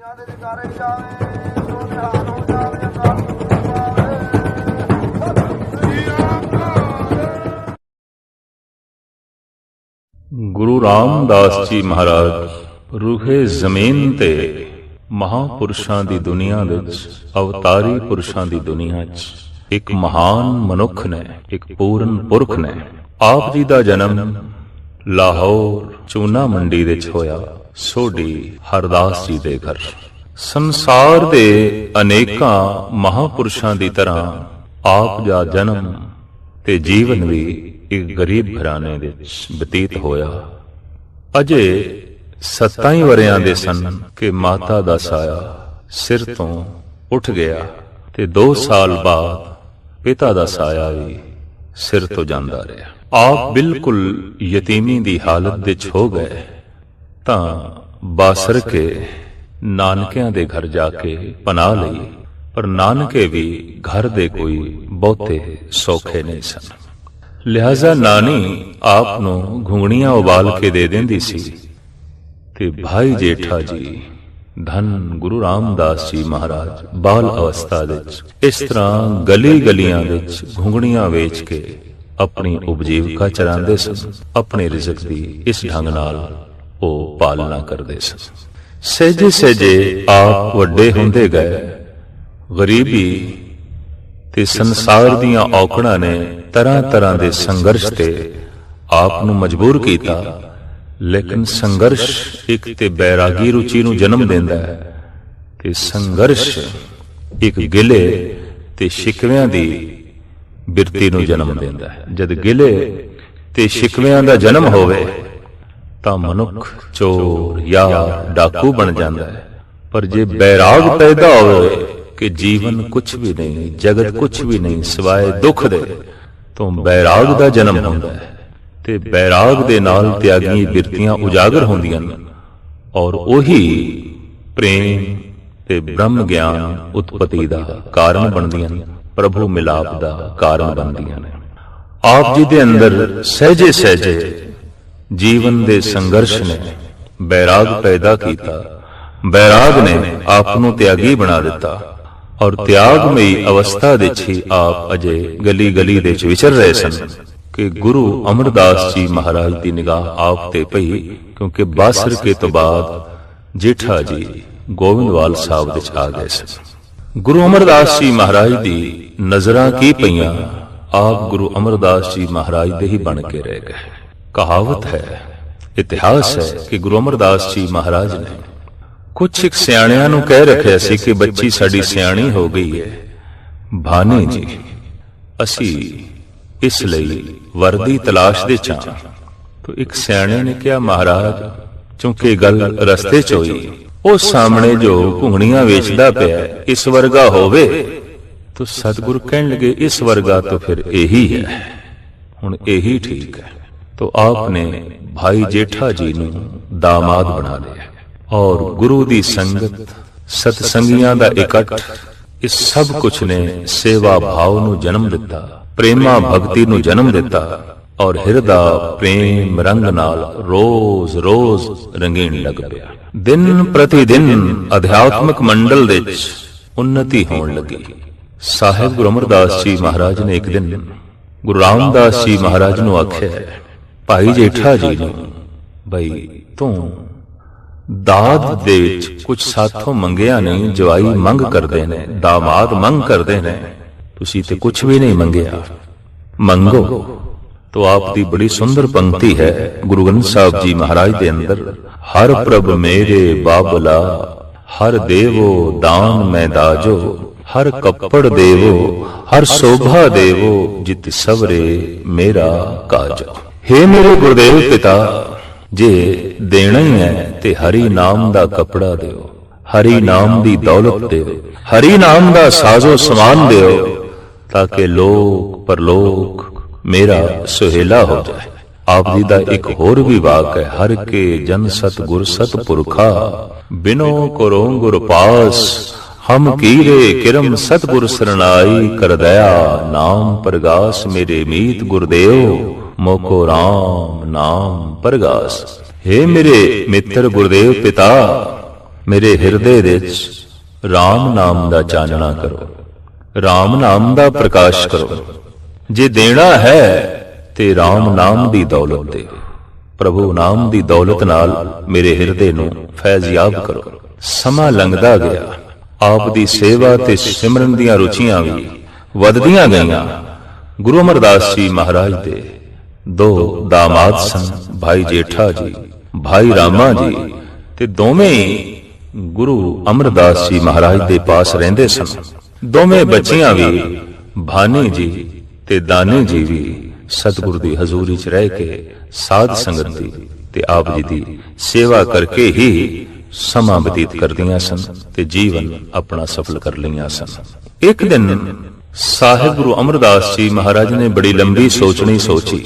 ਦੁਨੀਆ ਦੇ ਵਿਕਾਰੇ ਜਾਵੇ ਸੋ ਨਿਹਾਲ ਹੋ ਜਾਵੇ, ਅਕਾਲ ਗੁਰੂ ਰਾਮਦਾਸ ਜੀ ਮਹਾਰਾਜ, ਰੂਹੇ ਜ਼ਮੀਨ ਤੇ ਮਹਾਪੁਰਸ਼ਾਂ ਦੀ ਦੁਨੀਆ ਵਿੱਚ, ਅਵਤਾਰੀ ਪੁਰਸ਼ਾਂ ਦੀ ਦੁਨੀਆ 'ਚ ਇੱਕ ਮਹਾਨ ਮਨੁੱਖ ਨੇ, ਇੱਕ ਪੂਰਨ ਪੁਰਖ ਨੇ। ਆਪ ਜੀ ਦਾ ਜਨਮ ਲਾਹੌਰ, ਚੂਨਾ ਮੰਡੀ ਵਿੱਚ ਹੋਇਆ। ਸੋਢੀ ਹਰਦਾਸ ਜੀ ਦੇ ਘਰ। ਸੰਸਾਰ ਦੇ ਅਨੇਕਾਂ ਮਹਾਪੁਰਸ਼ਾਂ ਦੀ ਤਰ੍ਹਾਂ ਆਪ ਦਾ ਜਨਮ ਤੇ ਜੀਵਨ ਵੀ ਇੱਕ ਗਰੀਬ ਘਰਾਣੇ ਵਿੱਚ ਬਤੀਤ ਹੋਇਆ। ਅਜੇ 27 ਵਰਿਆਂ ਦੇ ਸਨ ਕਿ ਮਾਤਾ ਦਾ ਸਾਇਆ ਸਿਰ ਤੋਂ ਉੱਠ ਗਿਆ ਤੇ 2 ਸਾਲ ਬਾਅਦ ਪਿਤਾ ਦਾ ਸਾਇਆ ਵੀ ਸਿਰ ਤੋਂ ਜਾਂਦਾ ਰਿਹਾ। ਆਪ ਬਿਲਕੁਲ ਯਤੀਮੀ ਦੀ ਹਾਲਤ ਵਿੱਚ ਹੋ ਗਏ। ਤਾਂ ਬਾਸਰ ਕੇ ਨਾਨਕਿਆਂ ਦੇ ਘਰ ਜਾ ਕੇ ਪਨਾਹ ਲਈ, ਪਰ ਨਾਨਕੇ ਵੀ ਘਰ ਦੇ ਕੋਈ ਬਹੁਤੇ ਸੌਖੇ ਨਹੀਂ ਸਨ। ਲਿਹਾਜ਼ਾ ਨਾਨੀ ਆਪ ਨੂੰ ਘੁੰਗਣੀਆਂ ਉਬਾਲ ਕੇ ਦੇ ਦਿੰਦੀ ਸੀ ਤੇ ਭਾਈ ਜੇਠਾ ਜੀ, ਧੰਨ ਗੁਰੂ ਰਾਮਦਾਸ ਜੀ ਮਹਾਰਾਜ, ਬਾਲ ਅਵਸਥਾ ਵਿੱਚ ਇਸ ਤਰ੍ਹਾਂ ਗਲੀ ਗਲੀਆਂ ਵਿੱਚ ਘੁੰਗਣੀਆਂ ਵੇਚ ਕੇ ਆਪਣੀ ਉਪਜੀਵਕਾ ਚਲਾਉਂਦੇ ਸਨ, ਆਪਣੇ ਰਿਜ਼ਕ ਦੀ ਇਸ ਢੰਗ ਨਾਲ ਉਹ ਪਾਲਣਾ ਕਰਦੇ ਸਨ। ਸਹਿਜੇ ਸਹਿਜੇ ਆਪ ਵੱਡੇ ਹੁੰਦੇ ਗਏ। ਗਰੀਬੀ ਤੇ ਸੰਸਾਰ ਦੀਆਂ ਔਕੜਾਂ ਨੇ ਤਰ੍ਹਾਂ ਤਰ੍ਹਾਂ ਦੇ ਸੰਘਰਸ਼ ਤੇ ਆਪ ਨੂੰ ਮਜਬੂਰ ਕੀਤਾ। ਲੇਕਿਨ ਸੰਘਰਸ਼ ਇੱਕ ਤੇ ਬੈਰਾਗੀ ਰੁਚੀ ਨੂੰ ਜਨਮ ਦਿੰਦਾ ਹੈ ਤੇ ਸੰਘਰਸ਼ ਇੱਕ ਗਿਲੇ ਤੇ ਸ਼ਿਕਵਿਆਂ ਦੀ ਬਿਰਤੀ ਨੂੰ ਜਨਮ ਦਿੰਦਾ ਹੈ। ਜਦ ਗਿਲੇ ਤੇ ਸ਼ਿਕਵਿਆਂ ਦਾ ਜਨਮ ਹੋਵੇ ਤਾਂ ਮਨੁੱਖ ਚੋਰ ਜਾਂ ਡਾਕੂ ਬਣ ਜਾਂਦਾ ਹੈ। ਪਰ ਜੇ ਬੈਰਾਗ ਪੈਦਾ ਹੋਵੇ ਕਿ ਜੀਵਨ ਕੁਝ ਵੀ ਨਹੀਂ ਜਗਤ ਕੁਝ ਵੀ ਨਹੀਂ ਸਿਵਾਏ ਦੁੱਖ ਦੇ ਤੋਂ ਬੈਰਾਗ ਦਾ ਜਨਮ ਹੁੰਦਾ ਹੈ। ਤੇ ਬੈਰਾਗ ਦੇ ਨਾਲ ਤਿਆਗੀ ਬਿਰਤੀਆਂ ਉਜਾਗਰ ਹੁੰਦੀਆਂ ਨੇ ਔਰ ਉਹੀ ਪ੍ਰੇਮ ਤੇ ਬ੍ਰਹਮ ਗਿਆਨ ਉਤਪਤੀ ਦਾ ਕਾਰਨ ਬਣਦੀਆਂ ਨੇ ਪ੍ਰਭੂ ਮਿਲਾਪ ਦਾ ਕਾਰਨ ਬਣਦੀਆਂ ਨੇ ਆਪ ਜੀ ਦੇ ਅੰਦਰ ਸਹਿਜੇ ਸਹਿਜੇ ਜੀਵਨ ਦੇ ਸੰਘਰਸ਼ ਨੇ ਬੈਰਾਗ ਪੈਦਾ ਕੀਤਾ। ਬੈਰਾਗ ਨੇ ਆਪ ਨੂੰ ਤਿਆਗੀ ਬਣਾ ਦਿੱਤਾ ਔਰ ਤਿਆਗਮਈ ਅਵਸਥਾ ਵਿੱਚ ਹੀ ਆਪ ਅਜੇ ਗਲੀ ਗਲੀ ਦੇ ਵਿੱਚ ਵਿਚਰ ਰਹੇ ਸਨ ਕਿ ਗੁਰੂ ਅਮਰਦਾਸ ਜੀ ਮਹਾਰਾਜ ਦੀ ਨਿਗਾਹ ਆਪ ਤੇ ਪਈ ਕਿਉਂਕਿ ਬਾਸਰ ਕੇ ਤੋਂ ਬਾਅਦ ਜੇਠਾ ਜੀ ਗੋਬਿੰਦਵਾਲ ਸਾਹਿਬ ਵਿੱਚ ਆ ਗਏ ਸਨ। ਗੁਰੂ ਅਮਰਦਾਸ ਜੀ ਮਹਾਰਾਜ ਦੀ ਨਜ਼ਰਾਂ ਕੀ ਪਈਆਂ, ਆਪ ਗੁਰੂ ਅਮਰਦਾਸ ਜੀ ਮਹਾਰਾਜ ਦੇ ਹੀ ਬਣ ਕੇ ਰਹਿ ਗਏ। ਕਹਾਵਤ ਹੈ, ਇਤਿਹਾਸ ਹੈ ਕਿ ਗੁਰੂ ਅਮਰਦਾਸ ਜੀ ਮਹਾਰਾਜ ਨੇ ਕੁਝ ਇੱਕ ਸਿਆਣਿਆਂ ਨੂੰ ਕਹਿ ਰੱਖਿਆ ਸੀ ਕਿ ਬੱਚੀ ਸਾਡੀ ਸਿਆਣੀ ਹੋ ਗਈ ਹੈ। ਭਾਨੀ ਜੀ, ਅਸੀਂ ਇਸ ਲਈ ਵਰਦੀ ਤਲਾਸ਼ ਦੇ ਚਾਂ ਤੋ ਇੱਕ ਸਿਆਣੇ ਨੇ ਕਿਹਾ, ਮਹਾਰਾਜ, ਚੁੰਕੇ ਗੱਲ ਰਸਤੇ ਚ ਹੋਈ, ਉਹ ਸਾਹਮਣੇ ਜੋ ਘੁੰਗਣੀਆਂ ਵੇਚਦਾ ਪਿਆ, ਇਸ ਵਰਗਾ ਹੋਵੇ? ਤੋ ਸਤਿਗੁਰ ਕਹਿਣ ਲੱਗੇ, ਇਸ ਵਰਗਾ ਤਾਂ ਫਿਰ ਇਹੀ ਹੈ। ਹੁਣ ਇਹੀ ਠੀਕ ਹੈ। ਤੋ ਆਪ ਨੇ ਭਾਈ ਜੇਠਾ ਜੀ ਨੂੰ ਦਾਮਾਦ ਬਣਾ ਲਿਆ। ਔਰ ਗੁਰੂ ਦੀ ਸੰਗਤ ਸਤ ਦਾ ਇਕੱਠ, ਇਸ ਸਭ ਕੁਝ ਨੇ ਸੇਵਾ ਭਾਵ ਨੂੰ ਜਨਮ ਦਿੱਤਾ, ਪ੍ਰੇਮਾ ਭਗਤੀ ਨੂੰ ਜਨਮ ਦਿੱਤਾ, ਔਰ ਹਿਰਦਾ, ਪ੍ਰੇਮ, ਰੰਗ ਨਾਲ ਰੋਜ਼ ਰੋਜ਼ ਰੰਗੀਨ ਲੱਗ ਪਿਆ। ਦਿਨ ਪ੍ਰਤੀ ਦਿਨ ਅਧਿਆਤਮਕ ਮੰਡਲ ਦੇ ਵਿੱਚ ਉન્નਤੀ ਹੋਣ ਲੱਗੀ। ਸਾਹਿਬ ਗੁਰੂ ਅਮਰਦਾਸ ਜੀ ਮਹਾਰਾਜ ਨੇ ਇੱਕ ਦਿਨ ਗੁਰੂ ਰਾਮਦਾਸ ਜੀ ਮਹਾਰਾਜ ਨੂੰ ਆਖਿਆ ਭਾਈ ਜੇਠਾ ਜੀ ਨੂੰ ਬਈ ਤੂੰ ਦਾਦ ਦੇ ਵਿੱਚ ਕੁਝ ਸਾਥੋਂ ਮੰਗਿਆ ਨਹੀਂ ਜਵਾਈ ਮੰਗ ਕਰਦੇ ਨੇ ਦਾਮਾਦ ਮੰਗ ਕਰਦੇ ਨੇ। ਤੁਸੀਂ ਤੇ ਕੁਝ ਵੀ ਨਹੀਂ ਮੰਗਿਆ। ਮੰਗੋ। ਤੋ ਆਪ ਦੀ ਬੜੀ ਸੁੰਦਰ ਪੰਕਤੀ ਹੈ। ਗੁਰੂ ਗ੍ਰੰਥ ਸਾਹਿਬ ਜੀ ਮਹਾਰਾਜ ਦੇ ਅੰਦਰ ਹਰ ਪ੍ਰਭ ਮੇਰੇ ਬਾਬਲਾ ਹਰ ਦੇਵੋ ਦਾਨ ਮੈਂ ਦਾਜੋ ਹਰ ਕੱਪੜ ਦੇਵੋ ਹਰ ਸੋਭਾ ਦੇਵੋ ਜਿਤ ਸਵਰੇ ਮੇਰਾ ਕਾਜੋ। हे ਮੇਰੇ ਗੁਰਦੇਵ ਪਿਤਾ, ਜੇ ਦੇਣਾ ਹੀ ਹੈ ਤੇ ਹਰੀ ਨਾਮ ਦਾ ਕਪੜਾ ਦਿਓ, ਹਰੀ ਨਾਮ ਦੀ ਦੌਲਤ ਦਿਓ, ਹਰੀ ਨਾਮ ਦਾ ਸਾਜ਼ੋ ਸਮਾਨ ਦਿਓ, ਤਾਂ ਕਿ ਲੋਕ ਪਰਲੋਕ ਮੇਰਾ ਸੁਹੇਲਾ ਹੋ ਜਾਏ। ਆਪ ਜੀ ਦਾ ਇੱਕ ਹੋਰ ਵੀ ਵਾਕ ਹੈ, ਹਰ ਕੇ ਜਨ ਸਤ ਗੁਰ ਸਤ ਪੁਰਖਾ, ਬਿਨੋ ਕਰੋ ਗੁਰ ਪਾਸ, ਹਮ ਕੀਰੇ ਕਿਰਮ ਸਤਗੁਰ ਸਰਣਾਈ ਕਰ ਦਇਆ ਨਾਮ ਪ੍ਰਗਾਸ ਮੇਰੇ ਮੀਤ ਗੁਰਦੇਵ। ਮੋਕੋ RAM ਨਾਮ ਪ੍ਰਗਾਸ। हे ਮੇਰੇ ਮਿੱਤਰ ਗੁਰਦੇਵ ਪਿਤਾ, ਮੇਰੇ ਹਿਰਦੇ ਵਿੱਚ RAM ਨਾਮ ਦਾ ਚਾਨਣਾ ਕਰੋ। RAM ਨਾਮ ਦਾ ਪ੍ਰਕਾਸ਼ ਕਰੋ। ਜੇ ਦੇਣਾ ਹੈ, ਤੇ RAM ਨਾਮ ਦੀ ਦੌਲਤ ਦੇ। ਪ੍ਰਭੂ ਨਾਮ ਦੀ ਦੌਲਤ ਨਾਲ ਮੇਰੇ ਹਿਰਦੇ ਨੂੰ ਫੈਜ਼ਯਾਬ ਕਰੋ। ਸਮਾਂ ਲੰਘਦਾ ਗਿਆ। ਆਪ ਦੀ ਸੇਵਾ ਤੇ ਸਿਮਰਨ ਦੀਆਂ ਰੁਚੀਆਂ ਵੀ ਵੱਧਦੀਆਂ ਗਈਆਂ। ਗੁਰੂ ਅਮਰਦਾਸ ਜੀ ਮਹਾਰਾਜ ਦੇ ਦੋ ਦਾਮਾਦ ਸਨ, ਭਾਈ ਜੇਠਾ ਜੀ, ਭਾਈ ਰਾਮਾ ਜੀ ਤੇ ਦੋਵੇਂ ਗੁਰੂ ਅਮਰਦਾਸ ਜੀ ਮਹਾਰਾਜ ਦੇ ਪਾਸ ਰਹਿੰਦੇ ਸਨ। ਦੋਵੇਂ ਬੱਚੀਆਂ ਵੀ, ਭਾਨੀ ਜੀ ਤੇ ਦਾਨੇ ਜੀ ਵੀ ਸਤਿਗੁਰ ਦੀ ਹਜ਼ੂਰੀ 'ਚ ਰਹਿ ਕੇ ਸਾਧ ਸੰਗਤ ਦੀ ਤੇ ਆਪ ਜੀ ਦੀ ਸੇਵਾ ਕਰਕੇ ਹੀ ਸਮਾਂ ਬਤੀਤ ਕਰਦੀਆਂ ਸਨ ਤੇ ਜੀਵਨ ਆਪਣਾ ਸਫਲ ਕਰ ਲਈਆਂ ਸਨ। ਇੱਕ ਦਿਨ ਸਾਹਿਬ ਗੁਰੂ ਅਮਰਦਾਸ ਜੀ ਮਹਾਰਾਜ ਨੇ ਬੜੀ ਲੰਬੀ ਸੋਚਣੀ ਸੋਚੀ।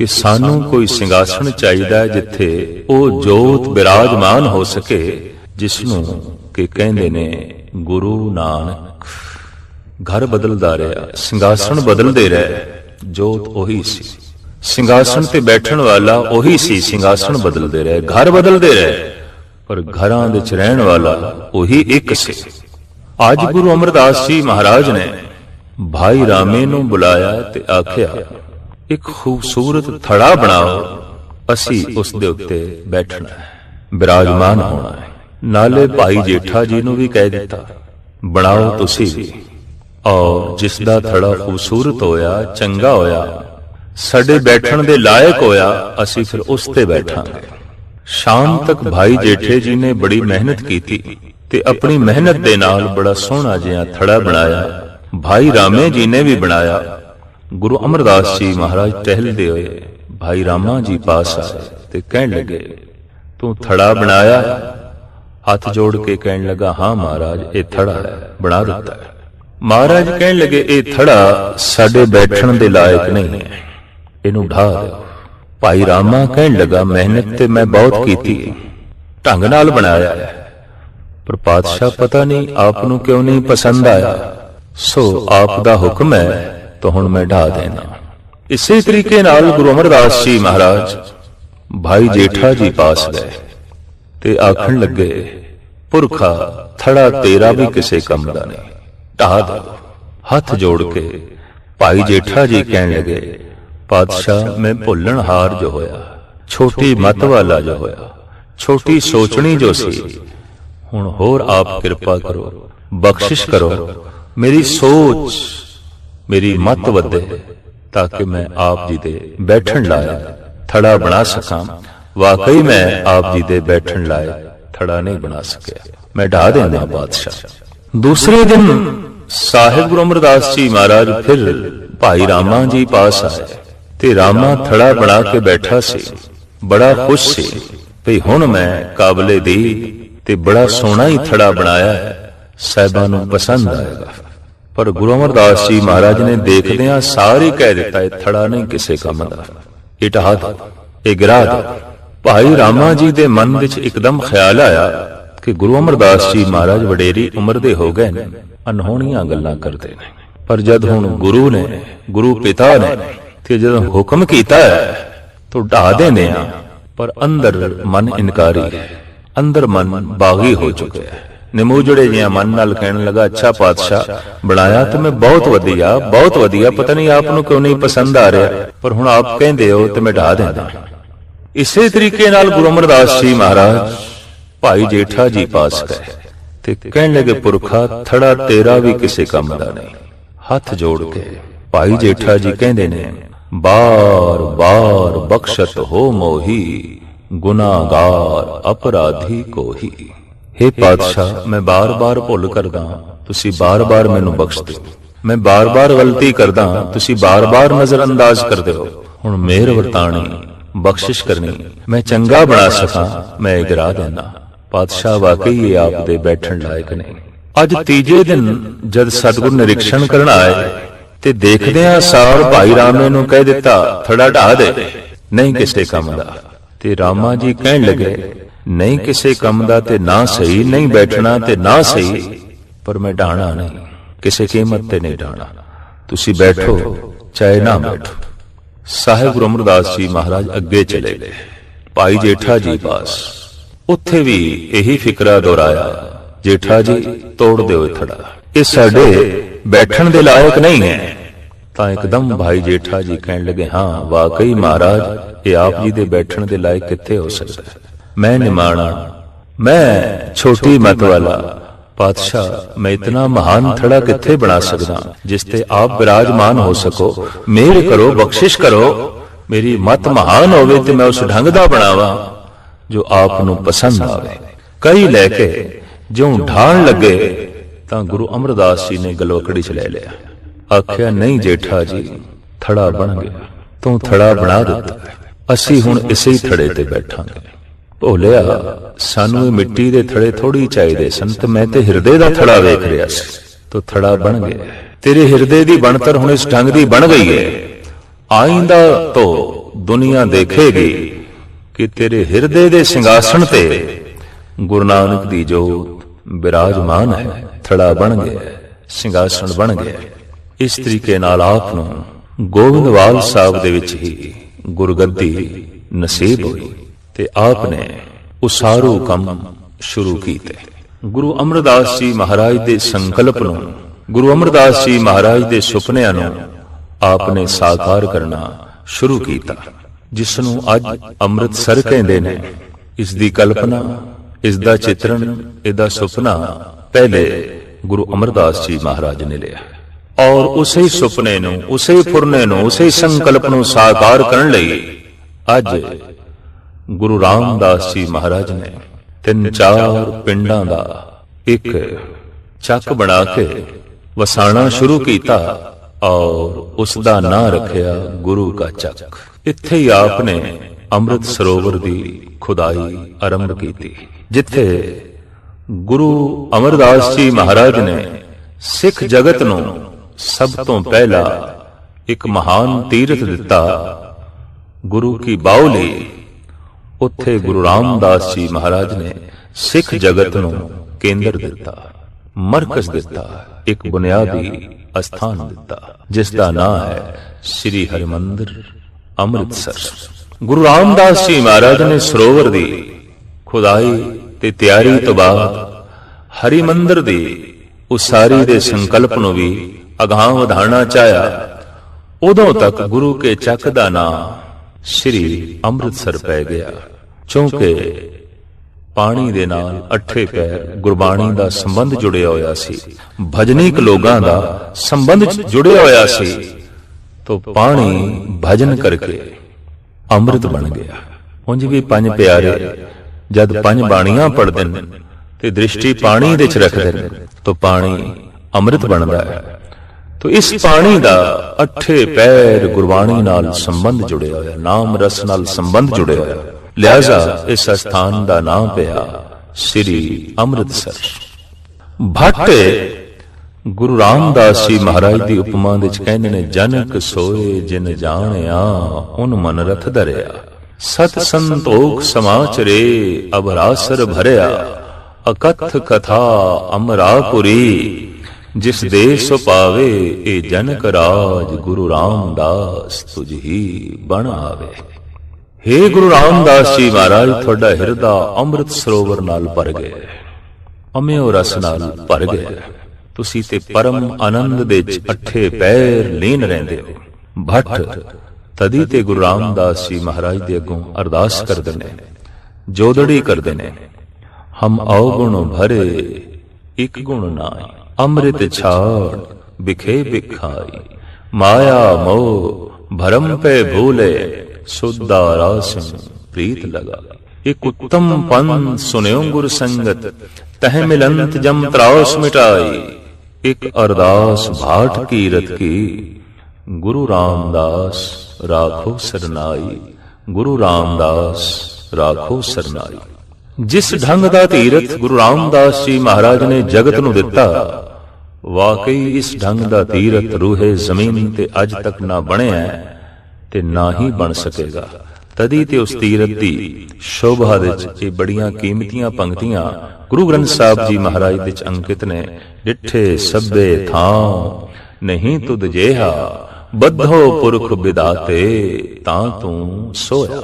ਕਿ ਸਾਨੂੰ ਕੋਈ ਸਿੰਘਾਸਣ ਚਾਹੀਦਾ ਹੈ ਜਿੱਥੇ ਉਹ ਜੋਤ ਬਿਰਾਜਮਾਨ ਹੋ ਸਕੇ ਜਿਸ ਨੂੰ ਕਿ ਕਹਿੰਦੇ ਨੇ ਗੁਰੂ ਨਾਨਕ। ਘਰ ਬਦਲਦਾ ਰਿਹਾ, ਸਿੰਘਾਸਣ ਬਦਲਦੇ ਰਹੇ, ਜੋਤ ਉਹੀ ਸੀ। ਸਿੰਘਾਸਣ ਤੇ ਬੈਠਣ ਵਾਲਾ ਉਹੀ ਸੀ, ਸਿੰਘਾਸਣ ਬਦਲਦੇ ਰਹੇ, ਘਰ ਬਦਲਦੇ ਰਹੇ, ਪਰ ਘਰਾਂ ਵਿੱਚ ਰਹਿਣ ਵਾਲਾ ਉਹੀ ਇੱਕ ਸੀ। ਅੱਜ ਗੁਰੂ ਅਮਰਦਾਸ ਜੀ ਮਹਾਰਾਜ ਨੇ ਭਾਈ ਰਾਮੇ ਨੂੰ ਬੁਲਾਇਆ ਤੇ ਆਖਿਆ ਇੱਕ ਖੂਬਸੂਰਤ ਥੜਾ ਬਣਾਓ, ਅਸੀਂ ਉਸ ਦੇ ਉੱਤੇ ਬੈਠਣਾ ਹੈ। ਬਿਰਾਜਮਾਨ ਹੋਣਾ ਹੈ। ਨਾਲੇ ਭਾਈ ਜੇਠਾ ਜੀ ਨੂੰ ਵੀ ਕਹਿ ਦਿੱਤਾ, ਬਣਾਓ ਤੁਸੀਂ ਵੀ। ਔਰ ਜਿਸ ਦਾ ਥੜਾ ਖੂਬਸੂਰਤ ਹੋਇਆ, ਚੰਗਾ ਹੋਇਆ, ਸਾਡੇ ਬੈਠਣ ਦੇ ਲਾਇਕ ਹੋਇਆ, ਅਸੀਂ ਫਿਰ ਉਸ ਤੇ ਬੈਠਾਂਗੇ। ਸ਼ਾਮ ਤੱਕ ਭਾਈ ਜੇਠੇ ਜੀ ਨੇ ਬੜੀ ਮਿਹਨਤ ਕੀਤੀ ਤੇ ਆਪਣੀ ਮਿਹਨਤ ਦੇ ਨਾਲ ਬੜਾ ਸੋਹਣਾ ਜਿਹਾ ਥੜਾ ਬਣਾਇਆ। ਭਾਈ ਰਾਮੇ ਜੀ ਨੇ ਵੀ ਬਣਾਇਆ। ਗੁਰੂ ਅਮਰਦਾਸ ਜੀ ਮਹਾਰਾਜ ਟਹਿਲਦੇ ਹੋਏ ਭਾਈ ਰਾਮਾ ਜੀ ਪਾਸ ਆਏ ਤੇ ਕਹਿਣ ਲੱਗੇ, ਤੂੰ ਥੜਾ ਬਣਾਇਆ ਹੱਥ ਜੋੜ ਕੇ ਕਹਿਣ ਲੱਗਾ, ਹਾਂ ਮਹਾਰਾਜ, ਇਹ ਥੜਾ ਹੈ, ਬਣਾ ਦਿੱਤਾ ਹੈ। ਮਹਾਰਾਜ ਕਹਿਣ ਲੱਗੇ, ਇਹ ਥੜਾ ਸਾਡੇ ਬੈਠਣ ਦੇ ਲਾਇਕ ਨਹੀਂ ਹੈ, ਇਹਨੂੰ ਢਾ ਦਿਓ। ਭਾਈ ਰਾਮਾ ਕਹਿਣ ਲੱਗਾ, ਮਿਹਨਤ ਤੇ ਮੈਂ ਬਹੁਤ ਕੀਤੀ ਢੰਗ ਨਾਲ ਬਣਾਇਆ ਹੈ। ਪਰ ਪਾਤਸ਼ਾਹ ਪਤਾ ਨਹੀਂ ਆਪ ਨੂੰ ਕਿਉਂ ਨਹੀਂ ਪਸੰਦ ਆਇਆ। ਸੋ ਆਪ ਦਾ ਹੁਕਮ ਹੈ ਤਾਂ ਹੁਣ ਮੈਂ ਢਾ ਦੇਣਾ। ਇਸੇ ਤਰੀਕੇ ਨਾਲ ਗੁਰੂ ਅਮਰਦਾਸ ਜੀ ਮਹਾਰਾਜ ਭਾਈ ਜੇਠਾ ਜੀ ਪਾਸ ਗਏ ਤੇ ਆਖਣ ਲੱਗੇ, ਪੁਰਖਾ, ਥੜਾ ਤੇਰਾ ਵੀ ਕਿਸੇ ਕੰਮ ਦਾ ਨਹੀਂ। ਢਾ ਦੋ। ਹੱਥ ਜੋੜ ਕੇ ਭਾਈ ਜੇਠਾ ਜੀ ਕਹਿਣ ਲੱਗੇ, ਪਾਤਸ਼ਾਹ, ਮੈਂ ਭੁੱਲਣ ਹਾਰ ਜੋ ਹੋਇਆ। ਛੋਟੀ ਮਤ ਵਾਲਾ ਜੋ ਹੋਇਆ। ਛੋਟੀ ਸੋਚਣੀ ਜੋ ਸੀ। ਹੁਣ ਹੋਰ ਆਪ ਕਿਰਪਾ ਕਰੋ। ਬਖਸ਼ਿਸ਼ ਕਰੋ। ਮੇਰੀ ਸੋਚ ਮੇਰੀ ਮਤ ਵਧੇ ਤਾਂ ਕਿ ਮੈਂ ਆਪ ਜੀ ਦੇ ਬੈਠਣ ਲਾਇਕ ਥੜਾ ਬਣਾ ਸਕਾਂ। ਵਾਕਈ ਮੈਂ ਆਪ ਜੀ ਦੇ ਬੈਠਣ ਲਾਇਕ ਥੜਾ ਨਹੀਂ ਬਣਾ ਸਕਿਆ। ਮੈਂ ਢਾ ਦੇਣਾ ਬਾਦਸ਼ਾਹ। ਦੂਸਰੇ ਦਿਨ ਸਾਹਿਬ ਗੁਰੂ ਅਮਰਦਾਸ ਜੀ ਮਹਾਰਾਜ ਫਿਰ ਭਾਈ ਰਾਮਾ ਜੀ ਪਾਸ ਆਏ ਤੇ ਰਾਮਾ ਥੜਾ ਬਣਾ ਕੇ ਬੈਠਾ ਸੀ। ਬੜਾ ਖੁਸ਼ ਸੀ ਭਈ ਹੁਣ ਮੈਂ ਕਾਬਲੇ ਦੀ ਤੇ ਬੜਾ ਸੋਹਣਾ ਹੀ ਥੜਾ ਬਣਾਇਆ। ਹੈ ਸਹਿਬਾਂ ਨੂੰ ਪਸੰਦ ਆਏਗਾ ਪਰ ਗੁਰੂ ਅਮਰਦਾਸ ਜੀ ਮਹਾਰਾਜ ਨੇ ਦੇਖਦਿਆਂ ਸਾਰੇ ਕਹਿ ਦਿੱਤਾ, ਇਹ ਥੜਾ ਨਹੀਂ ਕਿਸੇ ਕੰਮ ਦਾ। ਇਹ ਢਾਹ ਇਹ ਗਿਰਾ ਭਾਈ ਰਾਮਾ ਜੀ ਦੇ ਮਨ ਵਿੱਚ ਇੱਕਦਮ ਖਿਆਲ ਆਇਆ ਕਿ ਗੁਰੂ ਅਮਰਦਾਸ ਜੀ ਮਹਾਰਾਜ ਵਡੇਰੀ ਉਮਰ ਦੇ ਹੋ ਗਏ ਨੇ, ਅਨਹੋਣੀਆਂ ਗੱਲਾਂ ਕਰਦੇ ਨੇ। ਪਰ ਜਦ ਹੁਣ ਗੁਰੂ ਨੇ, ਗੁਰੂ ਪਿਤਾ ਨੇ ਤੇ ਜਦੋਂ ਹੁਕਮ ਕੀਤਾ ਹੈ, ਤਾਂ ਢਾ ਦੇਨੇ ਆ ਪਰ ਅੰਦਰ ਮਨ ਇਨਕਾਰੀ ਹੈ, ਅੰਦਰ ਮਨ ਬਾਗੀ ਹੋ ਚੁੱਕਿਆ ਹੈ। ਨਿਮੂਜੜੇ ਜਿਹਾ ਮਨ ਨਾਲ ਕਹਿਣ ਲੱਗਾ, ਅੱਛਾ ਪਾਤਸ਼ਾਹ, ਬਣਾਇਆ ਤੇ ਮੈਂ ਬਹੁਤ ਵਧੀਆ ਬਹੁਤ ਵਧੀਆ, ਪਤਾ ਨਹੀਂ ਆਪ ਨੂੰ ਕਿਉਂ ਨਹੀਂ ਪਸੰਦ ਆ ਰਿਹਾ, ਪਰ ਹੁਣ ਆਪ ਕਹਿੰਦੇ ਹੋ ਤੇ ਮੈਂ ਢਾ ਦਿੰਦਾ ਇਸੇ ਤਰੀਕੇ ਨਾਲ ਗੁਰੂ ਅਮਰਦਾਸ ਜੀ ਮਹਾਰਾਜ, ਭਾਈ ਜੇਠਾ ਜੀ ਪਾਸ ਗਏ ਤੇ ਕਹਿਣ ਲੱਗੇ, ਪੁਰਖਾ, ਥੜਾ ਤੇਰਾ ਵੀ ਕਿਸੇ ਕੰਮ ਦਾ ਨਹੀਂ। ਹੱਥ ਜੋੜ ਕੇ ਭਾਈ ਜੇਠਾ ਜੀ ਕਹਿੰਦੇ ਨੇ, ਬਾਰ ਬਾਰ ਬਖਸ਼ਤ ਹੋ ਮੋਹੀ, ਗੁਨਾਹਗਾਰ ਅਪਰਾਧੀ ਕੋਹੀ। हे ਪਾਤਸ਼ਾਹ, ਮੈਂ ਬਾਰ-ਬਾਰ ਭੁੱਲ ਕਰਦਾ ਤੁਸੀਂ ਬਾਰ-ਬਾਰ ਮੈਨੂੰ ਬਖਸ਼ ਦਿਓ ਮੈਂ ਬਾਰ-ਬਾਰ ਗਲਤੀ ਕਰਦਾ ਤੁਸੀਂ ਬਾਰ-ਬਾਰ ਨਜ਼ਰਅੰਦਾਜ਼ ਕਰਦੇ ਹੋ। ਹੁਣ ਮਿਹਰ ਵਰਤਾਣੀ, ਬਖਸ਼ਿਸ਼ ਕਰਨੀ, ਮੈਂ ਚੰਗਾ ਬਣਾ ਸਕਾਂ, ਮੈਂ ਇਗਰਾ ਦੇਣਾ ਪਾਤਸ਼ਾਹ ਵਾਕਈ ਇਹ ਆਪ ਦੇ ਬੈਠਣ ਲਾਇਕ ਨੇ। ਅੱਜ ਤੀਜੇ ਦਿਨ ਜਦ ਸਤਿਗੁਰ ਨਿਰੀਖਣ ਕਰਨ ਆਏ, ਤੇ ਦੇਖਦਿਆਂ ਸਾਰ ਭਾਈ ਰਾਮੇ ਨੂੰ ਕਹਿ ਦਿੱਤਾ, ਥੜਾ ਢਾ ਦੇ, ਨਹੀਂ ਕਿਸੇ ਕੰਮ ਦਾ। ਤੇ ਰਾਮਾ ਜੀ ਕਹਿਣ ਲੱਗੇ ਨਹੀਂ ਕਿਸੇ ਕੰਮ ਦਾ ਤੇ ਨਾ ਸਹੀ ਨਹੀਂ ਬੈਠਣਾ ਤੇ ਨਾ ਸਹੀ। ਪਰ ਮੈਂ ਢਾਣਾ ਨਹੀਂ। ਕਿਸੇ ਕੀਮਤ ਤੇ ਨਹੀਂ ਢਾਣਾ ਤੁਸੀਂ ਬੈਠੋ ਚਾਹੇ ਨਾ ਬੈਠੋ। ਸਾਹਿਬ ਗੁਰੂ ਅਮਰਦਾਸ ਜੀ ਮਹਾਰਾਜ ਅੱਗੇ ਚਲੇ ਗਏ। ਭਾਈ ਜੇਠਾ ਜੀ ਪਾਸ। ਉੱਥੇ ਵੀ ਇਹੀ ਫਿਕਰਾ ਦੁਹਰਾਇਆ। ਜੇਠਾ ਜੀ ਤੋੜ ਦਿਓ ਥੜਾ ਇਹ ਸਾਡੇ ਬੈਠਣ ਦੇ ਲਾਇਕ ਨਹੀਂ ਹੈ। ਤਾਂ ਇੱਕਦਮ ਭਾਈ ਜੇਠਾ ਜੀ ਕਹਿਣ ਲੱਗੇ ਹਾਂ ਵਾਕਈ ਮਹਾਰਾਜ ਇਹ ਆਪ ਜੀ ਦੇ ਬੈਠਣ ਦੇ ਲਾਇਕ ਕਿੱਥੇ ਹੋ ਸਕਦਾ? ਹੈ ਮੈਂ ਨਿਮਾਣਾ, ਮੈਂ ਛੋਟੀ ਮਤ ਵਾਲਾ ਪਾਤਸ਼ਾਹ, ਮੈਂ ਇਤਨਾ ਮਹਾਨ ਥੜਾ ਕਿੱਥੇ ਬਣਾ ਸਕਦਾ, ਜਿਸ ਤੇ ਆਪ ਬਿਰਾਜਮਾਨ ਹੋ ਸਕੋ। ਮਿਹਰ ਕਰੋ, ਬਖਸ਼ਿਸ਼ ਕਰੋ। ਮੇਰੀ ਮਤ ਮਹਾਨ ਹੋਵੇ ਤੇ ਮੈਂ ਉਸ ਢੰਗ ਦਾ ਬਣਾਵਾਂ, ਜੋ ਆਪ ਨੂੰ ਪਸੰਦ ਆਵੇ। ਕਈ ਲੈ ਕੇ, ਜਿਉਂ ਢਾਣ ਲੱਗੇ, ਤਾਂ ਗੁਰੂ ਅਮਰਦਾਸ ਜੀ ਨੇ ਗਲੋਕੜੀ ਚ ਲੈ ਲਿਆ। ਆਖਿਆ, ਨਹੀਂ ਜੇਠਾ ਜੀ, ਥੜਾ ਬਣ ਗਿਆ। ਤੂੰ ਥੜਾ ਬਣਾ ਦਿੱਤਾ। ਅਸੀਂ ਹੁਣ ਇਸੇ ਥੜੇ ਤੇ ਬੈਠਾਂਗੇ। ਭੋਲਿਆ, ਸਾਨੂੰ ਇਹ ਮਿੱਟੀ ਦੇ ਥੜੇ ਥੋੜੀ ਚਾਹੀਦੇ ਸਨ ਤੇ ਮੈਂ ਤੇ ਹਿਰਦੇ ਦਾ ਥੜਾ ਵੇਖ ਰਿਹਾ ਸੀ। ਤੋ ਥੜਾ ਬਣ ਗਿਆ। ਤੇਰੇ ਹਿਰਦੇ ਦੀ ਬਣਤਰ ਹੁਣ ਇਸ ਢੰਗ ਦੀ ਬਣ ਗਈ ਹੈ ਆਇੰਦਾ ਤੋਂ ਦੁਨੀਆ ਦੇਖੇਗੀ ਕਿ ਤੇਰੇ ਹਿਰਦੇ ਦੇ ਸਿੰਘਾਸਣ ਤੇ ਗੁਰੂ ਨਾਨਕ ਦੀ ਜੋਤ ਬਿਰਾਜਮਾਨ ਹੈ। ਥੜਾ ਬਣ ਗਿਆ, ਸਿੰਘਾਸਣ ਬਣ ਗਿਆ। ਇਸ ਤਰੀਕੇ ਨਾਲ ਆਪ ਨੂੰ ਗੋਬਿੰਦਵਾਲ ਸਾਹਿਬ ਦੇ ਵਿੱਚ ਹੀ ਗੁਰਗੱਦੀ ਨਸੀਬ ਹੋਈ। ਤੇ ਆਪ ਨੇ ਉਸਾਰੂ ਕੰਮ ਸ਼ੁਰੂ ਕੀਤੇ। ਗੁਰੂ ਅਮਰਦਾਸ ਜੀ ਮਹਾਰਾਜ ਦੇ ਸੰਕਲਪ ਨੂੰ, ਗੁਰੂ ਅਮਰਦਾਸ ਜੀ ਮਹਾਰਾਜ ਦੇ ਸੁਪਨਿਆਂ ਨੂੰ ਆਪ ਨੇ ਸਾਕਾਰ ਕਰਨਾ ਸ਼ੁਰੂ ਕੀਤਾ ਜਿਸ ਨੂੰ ਅੱਜ ਅੰਮ੍ਰਿਤਸਰ ਕਹਿੰਦੇ ਨੇ। ਇਸ ਦੀ ਕਲਪਨਾ ਇਸ ਦਾ ਚਿਤਰਣ, ਇਹਦਾ ਸੁਪਨਾ ਪਹਿਲੇ ਗੁਰੂ ਅਮਰਦਾਸ ਜੀ ਮਹਾਰਾਜ ਨੇ ਲਿਆ। ਔਰ ਉਸੇ ਸੁਪਨੇ ਨੂੰ, ਉਸੇ ਫੁਰਨੇ ਨੂੰ, ਉਸੇ ਸੰਕਲਪ ਨੂੰ ਸਾਕਾਰ ਕਰਨ ਲਈ ਅੱਜ ਗੁਰੂ ਰਾਮਦਾਸ ਜੀ ਮਹਾਰਾਜ ਨੇ ਤਿੰਨ ਚਾਰ ਪਿੰਡਾਂ ਦਾ ਇੱਕ ਚੱਕ ਬਣਾ ਕੇ ਵਸਾਣਾ ਸ਼ੁਰੂ ਕੀਤਾ ਔਰ ਉਸ ਦਾ ਨਾਂ ਰੱਖਿਆ ਗੁਰੂ ਕਾ ਚੱਕ। ਇੱਥੇ ਹੀ ਆਪ ਨੇ ਅੰਮ੍ਰਿਤ ਸਰੋਵਰ ਦੀ ਖੁਦਾਈ ਆਰੰਭ ਕੀਤੀ, ਜਿੱਥੇ ਗੁਰੂ ਅਮਰਦਾਸ ਜੀ ਮਹਾਰਾਜ ਨੇ ਸਿੱਖ ਜਗਤ ਨੂੰ ਸਭ ਤੋਂ ਪਹਿਲਾ ਇੱਕ ਮਹਾਨ ਤੀਰਥ ਦਿੱਤਾ ਗੁਰੂ ਕੀ ਬਾਉਲੀ ਉੱਥੇ ਗੁਰੂ ਰਾਮਦਾਸ ਜੀ ਮਹਾਰਾਜ ਨੇ ਸਿੱਖ ਜਗਤ ਨੂੰ ਕੇਂਦਰ ਦਿੱਤਾ, ਮਰਕਜ਼ ਦਿੱਤਾ, ਇੱਕ ਬੁਨਿਆਦੀ ਅਸਥਾਨ ਦਿੱਤਾ, ਜਿਸ ਦਾ ਨਾਮ ਹੈ ਸ੍ਰੀ ਹਰਿਮੰਦਰ ਅੰਮ੍ਰਿਤਸਰ। ਗੁਰੂ ਰਾਮਦਾਸ ਜੀ ਮਹਾਰਾਜ ਨੇ ਸਰੋਵਰ ਦੀ ਖੁਦਾਈ ਤੇ ਤਿਆਰੀ ਤੋਂ ਬਾਅਦ ਹਰਿਮੰਦਰ ਦੀ ਉਸਾਰੀ ਦੇ ਸੰਕਲਪ ਨੂੰ ਵੀ ਅਗਾਂਹ ਵਧਾਉਣਾ ਚਾਹਿਆ। ਉਦੋਂ ਤੱਕ ਗੁਰੂ ਕੇ ਚੱਕ ਦਾ ਨਾਮ ਸ੍ਰੀ ਅੰਮ੍ਰਿਤਸਰ ਪੈ ਗਿਆ। ਕਿਉਂਕਿ ਪਾਣੀ ਦੇ ਨਾਲ ਅੱਠੇ ਪੈਰ ਗੁਰਬਾਣੀ ਦਾ ਸੰਬੰਧ ਜੁੜਿਆ ਹੋਇਆ ਸੀ। ਭਜਨੀਕ ਲੋਕਾਂ ਦਾ ਸੰਬੰਧ ਜੁੜਿਆ ਹੋਇਆ ਸੀ। ਤੋ ਪਾਣੀ ਭਜਨ ਕਰਕੇ ਅੰਮ੍ਰਿਤ ਬਣ ਗਿਆ। ਉਂਝ ਵੀ ਪੰਜ ਪਿਆਰੇ ਜਦ ਪੰਜ ਬਾਣੀਆਂ ਪੜਦੇ ਨੇ, ਤੇ ਦ੍ਰਿਸ਼ਟੀ ਪਾਣੀ ਦੇ ਚ ਰੱਖਦੇ ਨੇ, ਤੋ ਪਾਣੀ ਅੰਮ੍ਰਿਤ ਬਣਦਾ ਹੈ। ਤੋ ਇਸ ਪਾਣੀ ਦਾ ਅੱਠੇ ਪੈਰ ਗੁਰਬਾਣੀ ਨਾਲ ਸੰਬੰਧ ਜੁੜਿਆ ਹੋਇਆ, ਨਾਮ ਰਸ ਨਾਲ ਸੰਬੰਧ ਜੁੜਿਆ ਹੋਇਆ। ਲਿਆਜ਼ਾ, ਇਸ ਸਥਾਨ ਦਾ ਨਾਮ ਪਿਆ ਸ੍ਰੀ ਅੰਮ੍ਰਿਤਸਰ। ਭੱਟ ਗੁਰੂ ਰਾਮਦਾਸ ਜੀ ਮਹਾਰਾਜ ਦੀ ਉਪਮਾ ਵਿੱਚ ਕਹਿੰਦੇ ਨੇ, ਜਨਕ ਸੋਏ ਜਿਨ ਜਾਣਿਆ, ਉਨ ਮਨ ਰਥ ਧਰਿਆ। ਸਤ ਸੰਤੋਖ ਸਮਾਚਰੇ ਅਬਰਾਸਰ ਭਰਿਆ। ਅਕਥ ਕਥਾ ਅਮਰਾਪੁਰੀ ਜਿਸ ਦੇਸ ਪਾਵੇ ਇਹ ਜਨਕ ਰਾਜ ਗੁਰੂ ਰਾਮਦਾਸ ਤੁਝ ਹੀ ਬਣ ਆਵੇ। ਹੇ ਗੁਰੂ ਰਾਮਦਾਸ ਜੀ ਮਹਾਰਾਜ ਤੁਹਾਡਾ ਹਿਰਦਾ ਅੰਮ੍ਰਿਤ ਸਰੋਵਰ ਨਾਲ ਭਰ ਗਿਆ। ਅਮਿਓ ਰਸ ਨਾਲ ਭਰ ਗਿਆ। ਤੁਸੀਂ ਤੇ ਪਰਮ ਆਨੰਦ ਦੇ ਅੱਠੇ ਪੈਰ ਲੀਨ ਰਹਿੰਦੇ ਹੋ। ਭੱਟ ਤਦੀ ਤੇ ਗੁਰੂ ਰਾਮਦਾਸ ਜੀ ਮਹਾਰਾਜ ਦੇ ਅੱਗੋਂ ਅਰਦਾਸ ਕਰਦੇ ਨੇ। ਜੋਦੜੀ ਕਰਦੇ ਨੇ। ਹਮ ਔਗੁਣ ਭਰੇ ਇਕ ਗੁਣ ਨਾਈ ਅੰਮ੍ਰਿਤ ਛਾੜ ਬਿਖੇ ਬਿਖਾਈ ਮਾਇਆ ਮੋਹ, ਭਰਮ ਪੈ ਭੂਲੇ ਸੁਦਾ ਰਾਸ ਪ੍ਰੀਤ ਲਗਾ। ਇਕ ਉੱਤਮ ਪੰਨ ਸੁਨਿਓ ਗੁਰ ਸੰਗਤ, ਤਹ ਮਿਲੰਤ ਜਮ ਤਰਾਸ ਮਿਟਾਈ। ਇਕ ਅਰਦਾਸ ਭਾਟ ਕੀਰਤ ਕੀ, ਗੁਰੂ ਰਾਮਦਾਸ ਰਾਖੋ ਸਰਨਾਈ। ਗੁਰੂ ਰਾਮਦਾਸ ਰਾਖੋ ਸਰਨਾਈ। ਜਿਸ ਢੰਗ ਦਾ ਤੀਰਥ ਗੁਰੂ ਰਾਮਦਾਸ ਜੀ ਮਹਾਰਾਜ ਨੇ ਜਗਤ ਨੂੰ ਦਿੱਤਾ ਵਾਕਈ ਇਸ ਢੰਗ ਦਾ ਧੀਰਤ ਰੂਹੇ ਜ਼ਮੀਨ ਤੇ ਅੱਜ ਤੱਕ ਨਾ ਬਣਿਆ ਤੇ ਨਾ ਹੀ ਬਣ ਸਕੇਗਾ। ਤਦੀ ਤੇ ਉਸ ਤੀਰਤ ਦੀ ਸ਼ੋਭਾ ਵਿੱਚ ਇਹ ਬੜੀਆਂ ਕੀਮਤੀਆਂ ਪੰਕਤੀਆਂ ਗੁਰੂ ਗ੍ਰੰਥ ਸਾਹਿਬ ਜੀ ਮਹਾਰਾਜ ਵਿੱਚ ਅੰਕਿਤ ਨੇ। ਡਿੱਠੇ ਸਭੇ ਥਾਂ ਨਹੀਂ ਤੁਧ ਜੇਹਾ, ਬੱਧੋ ਪੁਰਖ ਵਿਦਾਤੇ ਤਾਂ ਤੂੰ ਸੋਇਆ।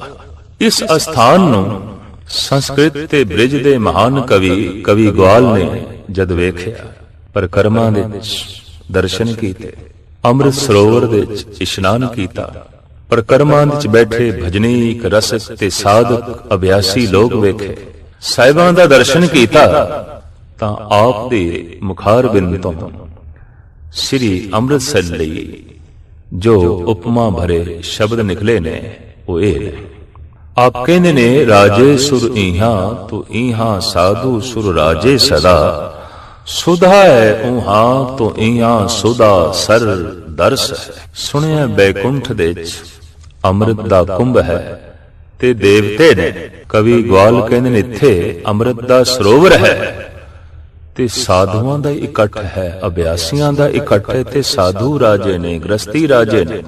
ਇਸ ਅਸਥਾਨ ਨੂੰ ਸੰਸਕ੍ਰਿਤ ਤੇ ਬ੍ਰਿਜ ਦੇ ਮਹਾਨ ਕਵੀ ਕਵੀ ਗਵਾਲ ਨੇ ਜਦ ਵੇਖਿਆ। ਪਰਕਰਮਾਂ ਦੇ ਵਿੱਚ ਦਰਸ਼ਨ ਕੀਤੇ। ਅੰਮ੍ਰਿਤ ਸਰੋਵਰ ਦੇ ਵਿੱਚ ਇਸ਼ਨਾਨ ਕੀਤਾ। ਪਰਕਰਮਾਂ ਵਿੱਚ ਬੈਠੇ ਭਜਨੀਕ ਰਸਕ ਤੇ ਸਾਧਕ ਅਭਿਆਸੀ ਲੋਕ ਵੇਖੇ। ਸਾਹਿਬਾਂ ਦਾ ਦਰਸ਼ਨ ਕੀਤਾ ਤਾਂ ਆਪ ਦੇ ਮੁਖਾਰ ਬਿੰਦ ਤੋਂ ਸ੍ਰੀ ਅੰਮ੍ਰਿਤਸਰ ਲਈ ਜੋ ਉਪਮਾ ਭਰੇ ਸ਼ਬਦ ਨਿਕਲੇ ਨੇ ਉਹ ਇਹ ਨੇ। ਆਪ ਕਹਿੰਦੇ ਨੇ ਰਾਜੇ ਸੁਰ ਇਹਾਂ ਤੋ ਇਹਾਂ ਸਾਧੂ ਸੁਰ ਰਾਜੇ ਸਦਾ। ਸੁਧਾ ਹੈ ਉਹਾਂ ਤੋ ਇਹਾਂ ਸੁਧਾ ਸਰ ਦਰਸ ਹੈ। ਸੁਣਿਆ ਬੈਕੁੰਠ ਦੇ ਵਿੱਚ ਅੰਮ੍ਰਿਤ ਦਾ ਕੁੰਭ ਹੈ, ਤੇ ਦੇਵਤੇ ਨੇ, ਕਵੀ ਗਵਾਲ ਕਹਿੰਦੇ ਨੇ, ਇੱਥੇ ਅੰਮ੍ਰਿਤ ਦਾ ਸਰੋਵਰ ਹੈ। ਤੇ ਸਾਧੂਆਂ ਦਾ ਇਕੱਠ ਹੈ, ਅਭਿਆਸੀਆਂ ਦਾ ਇਕੱਠ ਹੈ, ਤੇ ਸਾਧੂ ਰਾਜੇ ਨੇ ਗ੍ਰਸਤੀ ਰਾਜੇ ਨੇ।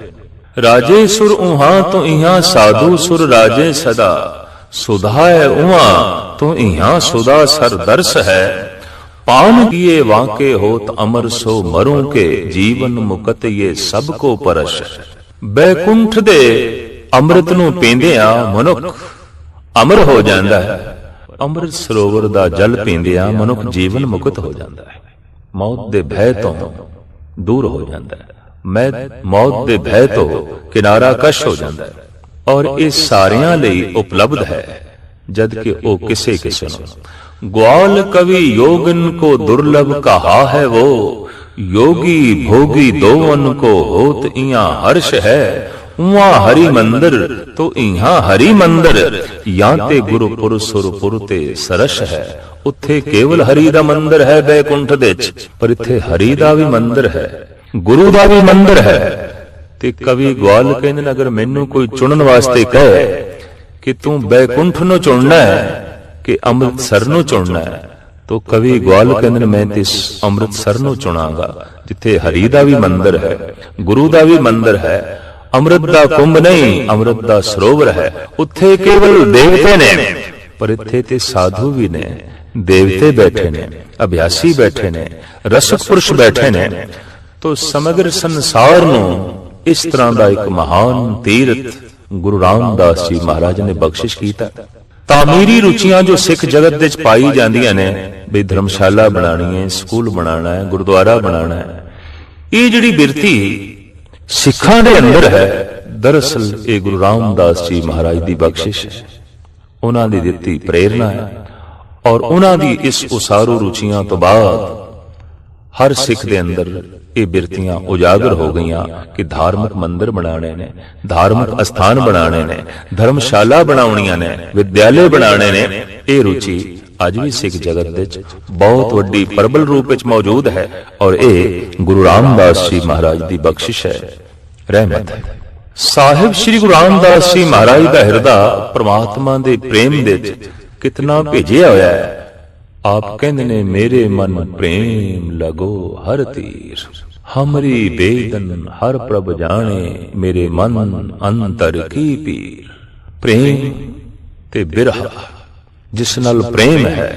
ਰਾਜੇ ਸੁਰ ਉਹਾਂ ਤੋਂ ਇਹਾਂ, ਸਾਧੂ ਸੁਰ ਰਾਜੇ ਸਦਾ। ਸੁਧਾ ਹੈ ਉਹਾਂ ਤੋਂ ਇਹਾਂ ਸੁਦਾ ਸਰ ਦਰਸ ਹੈ। ਪਾਨ ਕੀਏ ਵਾਕੇ ਹੋਤ ਅਮਰ ਸੋ ਮਰੂੰ ਕੇ ਜੀਵਨ ਮੁਕਤ ਇਹ ਸਭ ਕੋ ਪਰਸ਼। ਬੈਕੁੰਠ ਦੇ ਅੰਮ੍ਰਿਤ ਨੂੰ ਪੀਂਦਿਆਂ ਮਨੁੱਖ ਅਮਰ ਹੋ ਜਾਂਦਾ ਹੈ। ਅੰਮ੍ਰਿਤ ਸਰੋਵਰ ਦਾ ਜਲ ਪੀਂਦਿਆਂ ਮਨੁੱਖ ਜੀਵਨ ਮੁਕਤ ਹੋ ਜਾਂਦਾ ਹੈ। ਮੌਤ ਦੇ ਭੈ ਤੋਂ ਦੂਰ ਹੋ ਜਾਂਦਾ ਹੈ। ਮੈਂ ਮੌਤ ਦੇ ਭੈ ਤੋਂ ਕਿਨਾਰਾ ਕਸ਼ ਹੋ ਜਾਂਦਾ ਹੈ। ਔਰ ਇਹ ਸਾਰਿਆਂ ਲਈ ਉਪਲਬਧ ਹੈ। ਜਦ ਕਿ ਉਹ ਕਿਸੇ ਕਿਸੇ ਨੂੰ ग्वाल कवि योगन को दुर्लभ कहा है वो योगी भोगी दोवन को होत इया हर्ष है उहा हरि मंदिर तो इहा हरि मंदिर या ते गुरु पुरसुर पुरते सरस है ਉੱਥੇ ਕੇਵਲ ਹਰੀ ਦਾ ਮੰਦਿਰ ਹੈ ਬੈਕੁੰਠ ਦੇ ਵਿੱਚ ਪਰ ਇੱਥੇ ਹਰੀ ਦਾ ਵੀ ਮੰਦਿਰ ਹੈ ਗੁਰੂ ਦਾ ਵੀ ਮੰਦਿਰ ਹੈ ਤੇ ਕਵੀ ਗਵਾਲ ਕਹਿੰਦੇ ਨੇ ਅਗਰ ਮੈਨੂੰ ਕੋਈ ਚੁਣਨ ਵਾਸਤੇ ਕਹੇ ਕਿ ਤੂੰ ਬੈਕੁੰਠ ਨੂੰ ਚੁਣਨਾ ਹੈ ਕਿ ਅੰਮ੍ਰਿਤਸਰ ਨੂੰ ਚੁਣਨਾ ਹੈ। ਤੋ ਕਵੀ ਗਵਾਲ ਕਹਿੰਦੇ ਨੇ, ਮੈਂ ਤੇ ਇਸ ਅੰਮ੍ਰਿਤਸਰ ਨੂੰ ਚੁਣਾਂਗਾ, ਜਿੱਥੇ ਹਰੀ ਦਾ ਵੀ ਮੰਦਿਰ ਹੈ, ਗੁਰੂ ਦਾ ਵੀ ਮੰਦਿਰ ਹੈ। ਅੰਮ੍ਰਿਤ ਦਾ ਕੁੰਭ ਨਹੀਂ, ਅੰਮ੍ਰਿਤ ਦਾ ਸਰੋਵਰ ਹੈ। ਉੱਥੇ ਕੇਵਲ ਦੇਵਤੇ ਨੇ, ਪਰ ਇੱਥੇ ਤੇ ਸਾਧੂ ਵੀ ਨੇ। ਦੇਵਤੇ ਬੈਠੇ ਨੇ, ਅਭਿਆਸੀ ਬੈਠੇ ਨੇ, ਰਸਕ ਪੁਰਸ਼ ਬੈਠੇ ਨੇ। ਤੋ ਸਮਗਰ ਸੰਸਾਰ ਨੂੰ ਇਸ ਤਰ੍ਹਾਂ ਦਾ ਇੱਕ ਮਹਾਨ ਤੀਰਥ ਗੁਰੂ ਰਾਮਦਾਸ ਜੀ ਮਹਾਰਾਜ ਨੇ ਬਖਸ਼ਿਸ਼ ਕੀਤਾ। ਤਾਮੀਰੀ ਰੁਚੀਆਂ ਜੋ ਸਿੱਖ ਜਗਤ ਵਿੱਚ ਪਾਈ ਜਾਂਦੀਆਂ ਨੇ, ਵੀ ਧਰਮਸ਼ਾਲਾ ਬਣਾਣੀ ਹੈ, ਸਕੂਲ ਬਣਾਉਣਾ ਹੈ, ਗੁਰਦੁਆਰਾ ਬਣਾਉਣਾ ਹੈ। ਇਹ ਜਿਹੜੀ ਬਿਰਤੀ ਸਿੱਖਾਂ ਦੇ ਅੰਦਰ ਹੈ, ਦਰਅਸਲ ਇਹ ਗੁਰੂ ਰਾਮਦਾਸ ਜੀ ਮਹਾਰਾਜ ਦੀ ਬਖਸ਼ਿਸ਼ ਹੈ। ਉਹਨਾਂ ਦੀ ਦਿੱਤੀ ਪ੍ਰੇਰਣਾ ਹੈ ਔਰ ਉਹਨਾਂ ਦੀ ਇਸ ਉਸਾਰੂ ਰੁਚੀਆਂ ਤੋਂ ਬਾਅਦ ਹਰ ਸਿੱਖ ਦੇ ਅੰਦਰ ਇਹ ਬਿਰਤੀਆਂ ਉਜਾਗਰ ਹੋ ਗਈਆਂ ਕਿ ਧਾਰਮਿਕ ਮੰਦਿਰ ਬਣਾਉਣੇ ਨੇ ਧਾਰਮਿਕ ਅਸਥਾਨ ਬਣਾਉਣੇ ਨੇ ਧਰਮਸ਼ਾਲਾ ਬਣਾਉਣੀਆਂ ਨੇ ਵਿਦਿਆਲੇ ਬਣਾਉਣੇ ਨੇ। ਇਹ ਰੁਚੀ ਅੱਜ ਵੀ ਸਿੱਖ ਜਗਤ ਵਿੱਚ ਬਹੁਤ ਵੱਡੀ ਪ੍ਰਬਲ ਰੂਪ ਵਿੱਚ ਮੌਜੂਦ ਹੈ ਔਰ ਇਹ ਗੁਰੂ ਰਾਮਦਾਸ ਜੀ ਮਹਾਰਾਜ ਦੀ ਬਖਸ਼ਿਸ਼ ਹੈ। ਰਹਿਮਤ ਹੈ। ਸਾਹਿਬ ਸ੍ਰੀ ਗੁਰੂ ਰਾਮਦਾਸ ਜੀ ਮਹਾਰਾਜ ਦਾ ਹਿਰਦਾ ਪ੍ਰਮਾਤਮਾ ਦੇ ਪ੍ਰੇਮ ਦੇ ਵਿੱਚ ਕਿਤਨਾ ਭੇਜਿਆ ਹੋਇਆ ਹੈ। ਆਪ ਕਹਿੰਦੇ ਨੇ ਮੇਰੇ ਮਨ ਪ੍ਰੇਮ ਲਗੋ ਹਰ ਤੀਰ ਹਮਰੀ ਬੇਦਨ ਹਰ ਪ੍ਰਭ ਜਾਣੇ ਮੇਰੇ ਮਨ ਅੰਤਰ ਕੀ ਪੀਰ ਪ੍ਰੇਮ ਤੇ ਬਿਰਹ ਜਿਸ ਨਾਲ ਪ੍ਰੇਮ ਹੈ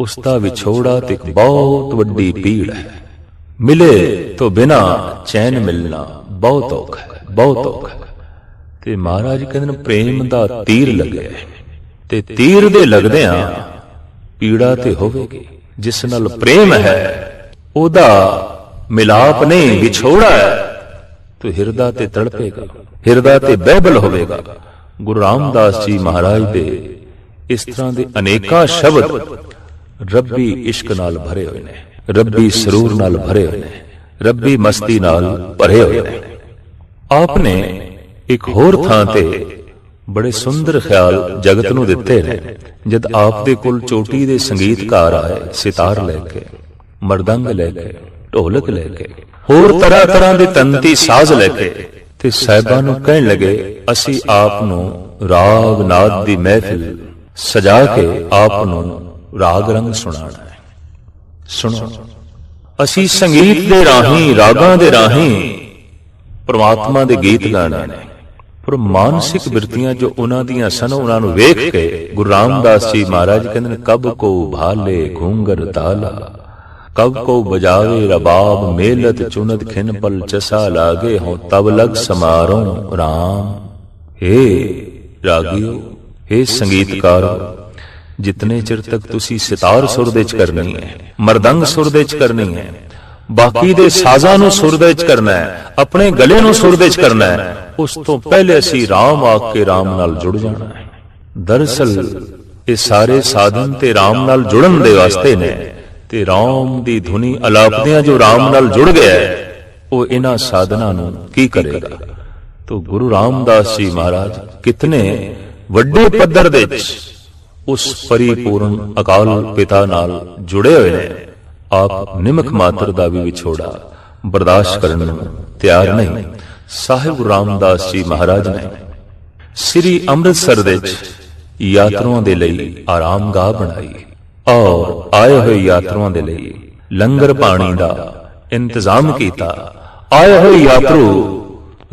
ਉਸ ਦਾ ਵਿਛੋੜਾ ਤੇ ਬਹੁਤ ਵੱਡੀ ਪੀੜ ਹੈ ਮਿਲੇ ਤੋਂ ਬਿਨਾ ਚੈਨ ਮਿਲਣਾ ਬਹੁਤ ਔਖਾ ਹੈ ਬਹੁਤ ਔਖਾ ਹੈ ਤੇ ਮਹਾਰਾਜ ਕਹਿੰਦੇ ਨੇ ਪ੍ਰੇਮ ਦਾ ਤੀਰ ਲੱਗਿਆ ਤੇ ਤੀਰ ਦੇ ਲੱਗਦਿਆਂ ਪੀੜਾ ਤੇ ਹੋਵੇਗੀ, ਜਿਸ ਨਾਲ ਪ੍ਰੇਮ ਹੈ, ਉਹਦਾ ਮਿਲਾਪ ਨਹੀਂ, ਵਿਛੋੜਾ ਹੈ। ਤੋ ਹਿਰਦਾ ਤੇ ਤੜਪੇਗਾ, ਹਿਰਦਾ ਤੇ ਬਹਿਬਲ ਹੋਵੇਗਾ। ਗੁਰੂ ਰਾਮਦਾਸ ਜੀ ਮਹਾਰਾਜ ਦੇ ਇਸ ਤਰ੍ਹਾਂ ਦੇ ਅਨੇਕਾਂ ਸ਼ਬਦ ਰੱਬੀ ਇਸ਼ਕ ਨਾਲ ਭਰੇ ਹੋਏ ਨੇ, ਰੱਬੀ ਸਰੂਰ ਨਾਲ ਭਰੇ ਹੋਏ ਨੇ, ਰੱਬੀ ਮਸਤੀ ਨਾਲ ਭਰੇ ਹੋਏ ਨੇ। ਆਪ ਨੇ ਇੱਕ ਹੋਰ ਥਾਂ ਤੇ ਬੜੇ ਸੁੰਦਰ ਖਿਆਲ ਜਗਤ ਨੂੰ ਦਿੱਤੇ ਨੇ, ਜਦ ਆਪ ਦੇ ਕੋਲ ਚੋਟੀ ਦੇ ਸੰਗੀਤਕਾਰ ਆਏ, ਸਿਤਾਰ ਲੈ ਕੇ, ਮਰਦੰਗ ਲੈ ਕੇ, ਢੋਲਕ ਲੈ ਕੇ, ਹੋਰ ਤਰ੍ਹਾਂ ਤਰ੍ਹਾਂ ਦੇ ਤੰਤੀ ਸਾਜ਼ ਲੈ ਕੇ, ਤੇ ਸਾਹਿਬਾਂ ਨੂੰ ਕਹਿਣ ਲੱਗੇ, ਅਸੀਂ ਆਪ ਨੂੰ ਰਾਗ ਨਾਦ ਦੀ ਮਹਿਫਿਲ ਸਜਾ ਕੇ ਆਪ ਨੂੰ ਰਾਗ ਰੰਗ ਸੁਣਾਉਣਾ ਹੈ। ਸੁਣੋ, ਅਸੀਂ ਸੰਗੀਤ ਦੇ ਰਾਹੀਂ, ਰਾਗਾਂ ਦੇ ਰਾਹੀਂ ਪ੍ਰਮਾਤਮਾ ਦੇ ਗੀਤ ਗਾਣਾ ਨੇ। ਪਰ ਮਾਨਸਿਕ ਬਿਰਤੀਆਂ ਜੋ ਉਹਨਾਂ ਦੀਆਂ ਸਨ ਉਹਨਾਂ ਨੂੰ ਵੇਖ ਕੇ ਗੁਰੂ ਰਾਮਦਾਸ ਜੀ ਮਹਾਰਾਜ ਕਹਿੰਦੇ ਨੇ ਕਬ ਕੋ ਭਾਲੇ ਘੂੰਗਰ ਤਾਲਾ ਕਬ ਕੋ ਬਜਾਵੇ ਰਬਾਬ ਮੇਲਤ ਚੁਨਤ ਖਿਨ ਪਲ ਚਸਾ ਲਾਗੇ ਹੋ ਤਬ ਲਗ ਸਮਾਰੋ RAM ਏ ਰਾਗਿਓ ਇਹ ਸੰਗੀਤਕਾਰੋ ਜਿਤਨੇ ਚਿਰ ਤੱਕ ਤੁਸੀਂ ਸਿਤਾਰ ਸੁਰ ਦੇ ਚ ਕਰਨੀ ਹੈ ਮਰਦੰਗ ਸੁਰ ਦੇ ਚ ਕਰਨੀ ਹੈ ਬਾਕੀ ਦੇ ਸਾਜ਼ਾਂ ਨੂੰ ਸੁਰ ਦੇ ਚ ਕਰਨਾ ਹੈ ਆਪਣੇ ਗਲੇ ਨੂੰ ਸੁਰ ਦੇ ਚ ਕਰਨਾ ਹੈ। ਉਸ ਤੋਂ ਪਹਿਲੇ ਅਸੀਂ RAM ਆਖ ਕੇ RAM ਨਾਲ ਜੁੜ ਜਾਣਾ ਹੈ। ਦਰਅਸਲ ਇਹ ਸਾਰੇ ਸਾਧਨ ਤੇ RAM ਨਾਲ ਜੁੜਨ ਦੇ ਵਾਸਤੇ ਨੇ। ਤੇ RAM ਦੀ ਧੁਨੀ ਅਲਾਪਦਿਆਂ ਜੋ RAM ਨਾਲ ਜੁੜ ਗਿਆ ਉਹ ਇਹਨਾਂ ਸਾਧਨਾਂ ਨੂੰ ਕੀ ਕਰੇਗਾ? ਤੋ ਗੁਰੂ ਰਾਮਦਾਸ ਜੀ ਮਹਾਰਾਜ ਕਿਤਨੇ ਵੱਡੇ ਪੱਧਰ ਦੇ ਵਿੱਚ ਉਸ ਪਰਿਪੂਰਨ ਅਕਾਲ ਪਿਤਾ ਨਾਲ ਜੁੜੇ ਹੋਏ ਨੇ। ਆਪ ਨਿਮਕ ਮਾਤਰ ਦਾ ਵੀ ਵਿਛੋੜਾ ਬਰਦਾਸ਼ਤ ਕਰਨ ਨੂੰ ਤਿਆਰ ਨਹੀਂ। ਸਾਹਿਬ ਗੁਰੂ ਰਾਮਦਾਸ ਜੀ ਮਹਾਰਾਜ ਨੇ ਸ੍ਰੀ ਅੰਮ੍ਰਿਤਸਰ ਦੇ ਵਿੱਚ ਯਾਤਰੂਆਂ ਦੇ ਲਈ ਆਰਾਮਗਾਹ ਬਣਾਈ ਔਰ ਆਏ ਹੋਏ ਯਾਤਰੂਆਂ ਦੇ ਲਈ ਲੰਗਰ ਪਾਣੀ ਦਾ ਇੰਤਜ਼ਾਮ ਕੀਤਾ। ਆਏ ਹੋਏ ਯਾਤਰੂ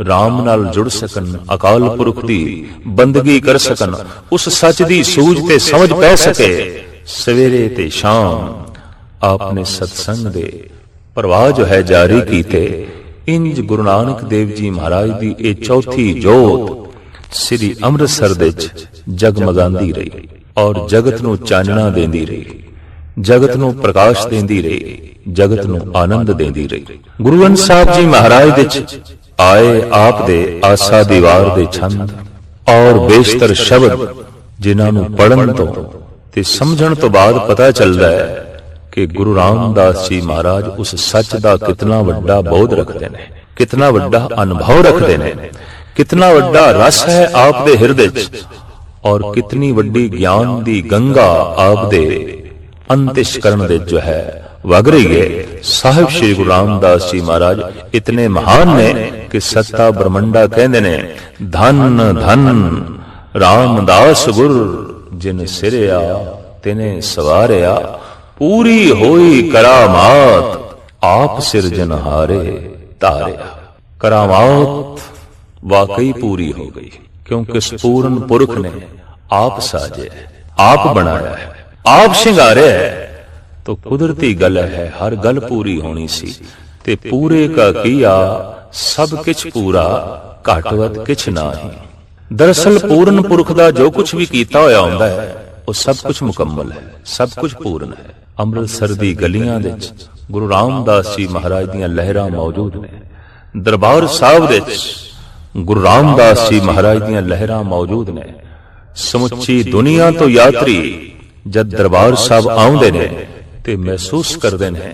ਰਾਮ ਨਾਲ ਜੁੜ ਸਕਣ, ਅਕਾਲ ਪੁਰਖ ਦੀ ਬੰਦਗੀ ਕਰ ਸਕਣ, ਉਸ ਸੱਚ ਦੀ ਸੂਝ ਤੇ ਸਮਝ ਪੈ ਸਕੇ। ਸਵੇਰੇ ਤੇ ਸ਼ਾਮ ਆਪਨੇ ਸਤਸੰਗ ਦੇ ਪ੍ਰਵਾਹ ਜੋ ਹੈ ਜਾਰੀ ਕੀਤੇ, ਇੰਜ ਗੁਰੂ ਨਾਨਕ ਦੇਵ ਜੀ ਮਹਾਰਾਜ ਦੀ ਇਹ ਚੌਥੀ ਜੋਤ ਸ੍ਰੀ ਅੰਮ੍ਰਿਤਸਰ ਦੇ ਵਿੱਚ ਜਗਮਗਾਉਂਦੀ ਰਹੀ ਔਰ ਜਗਤ ਨੂੰ ਚਾਨਣਾ ਦੇਂਦੀ ਰਹੀ, ਜਗਤ ਨੂੰ ਪ੍ਰਕਾਸ਼ ਦਿੰਦੀ ਰਹੀ, ਜਗਤ ਨੂੰ ਆਨੰਦ ਦੇਂਦੀ ਰਹੀ। ਗੁਰੂ ਗ੍ਰੰਥ ਸਾਹਿਬ ਜੀ ਮਹਾਰਾਜ ਦੇ ਵਿੱਚ ਆਏ ਆਪ ਦੇ ਆਸਾ ਦੀਵਾਰ ਦੇ ਛੰਦ ਔਰ ਬੇਸ਼ਤਰ ਸ਼ਬਦ ਜਿਨ੍ਹਾਂ ਨੂੰ ਪੜਨ ਤੋਂ ਤੇ ਸਮਝਣ ਤੋਂ ਬਾਅਦ ਪਤਾ ਚੱਲਦਾ ਹੈ ਕਿ ਗੁਰੂ ਰਾਮਦਾਸ ਜੀ ਮਹਾਰਾਜ ਉਸ ਸੱਚ ਦਾ ਕਿਤਨਾ ਵੱਡਾ ਬੋਧ ਰੱਖਦੇ ਨੇ, ਕਿਤਨਾ ਵੱਡਾ ਅਨੁਭਵ ਰੱਖਦੇ ਨੇ, ਕਿਤਨਾ ਵੱਡਾ ਰਸ ਹੈ ਆਪ ਦੇ ਹਿਰਦੇ 'ਚ, ਔਰ ਕਿਤਨੀ ਵੱਡੀ ਗਿਆਨ ਦੀ ਗੰਗਾ ਆਪ ਦੇ ਅੰਤਿਸ਼ਕਰਨ ਦੇ ਜੋ ਹੈ, ਵਗ ਰਹੀ ਹੈ। ਸਾਹਿਬ ਸ੍ਰੀ ਗੁਰੂ ਰਾਮਦਾਸ ਜੀ ਮਹਾਰਾਜ ਇਤਨੇ ਮਹਾਨ ਨੇ ਕਿ ਸੱਤਾ ਬ੍ਰਹਮੰਡਾ ਕਹਿੰਦੇ ਨੇ, ਧਨ ਧਨ, ਰਾਮਦਾਸ ਗੁਰ ਜਿਨ ਸਿਰਿਆ ਤਿਨੇ ਸਵਾਰਿਆ ਪੂਰੀ ਹੋਈ ਕਰਾਮਾਤ, ਆਪ ਸਿਰਜਨਹਾਰੇ ਧਾਰਿਆ। ਕਰਾਮਾਤ ਵਾਕਈ ਪੂਰੀ ਹੋ ਗਈ, ਕਿਉਂਕਿ ਸਪੂਰਨ ਪੁਰਖ ਨੇ ਆਪ ਸਾਜਿਆ ਆਪ ਬਣਾਇਆ ਹੈ, ਆਪ ਸ਼ਿੰਗਾਰਿਆ ਹੈ। ਤੋ ਕੁਦਰਤੀ ਗੱਲ ਹੈ, ਹਰ ਗੱਲ ਪੂਰੀ ਹੋਣੀ ਸੀ, ਤੇ ਪੂਰੇ ਕਾ ਕੀਆ, ਸਭ ਕਿਛ ਪੂਰਾ ਘਟਵਤ ਕਿਛ ਨਾਹੀ। ਦਰਅਸਲ ਪੂਰਨ ਪੁਰਖ ਦਾ ਜੋ ਕੁਝ ਵੀ ਕੀਤਾ ਹੋਇਆ ਹੁੰਦਾ ਹੈ, ਉਹ ਸਭ ਕੁਝ ਮੁਕੰਮਲ ਹੈ, ਸਭ ਕੁਝ ਪੂਰਨ ਹੈ। ਅੰਮ੍ਰਿਤਸਰ ਦੀ ਗਲੀਆਂ ਦੇ ਵਿੱਚ ਗੁਰੂ ਰਾਮਦਾਸ ਜੀ ਮਹਾਰਾਜ ਦੀਆਂ ਲਹਿਰਾਂ ਮੌਜੂਦ ਨੇ। ਦਰਬਾਰ ਸਾਹਿਬ ਦੇ ਵਿੱਚ ਗੁਰੂ ਰਾਮਦਾਸ ਜੀ ਮਹਾਰਾਜ ਦੀਆਂ ਲਹਿਰਾਂ ਮੌਜੂਦ ਨੇ। ਸਮੁੱਚੀ ਦੁਨੀਆ ਤੋਂ ਯਾਤਰੀ ਜਦ ਦਰਬਾਰ ਸਾਹਿਬ ਆਉਂਦੇ ਨੇ ਤੇ ਮਹਿਸੂਸ ਕਰਦੇ ਨੇ,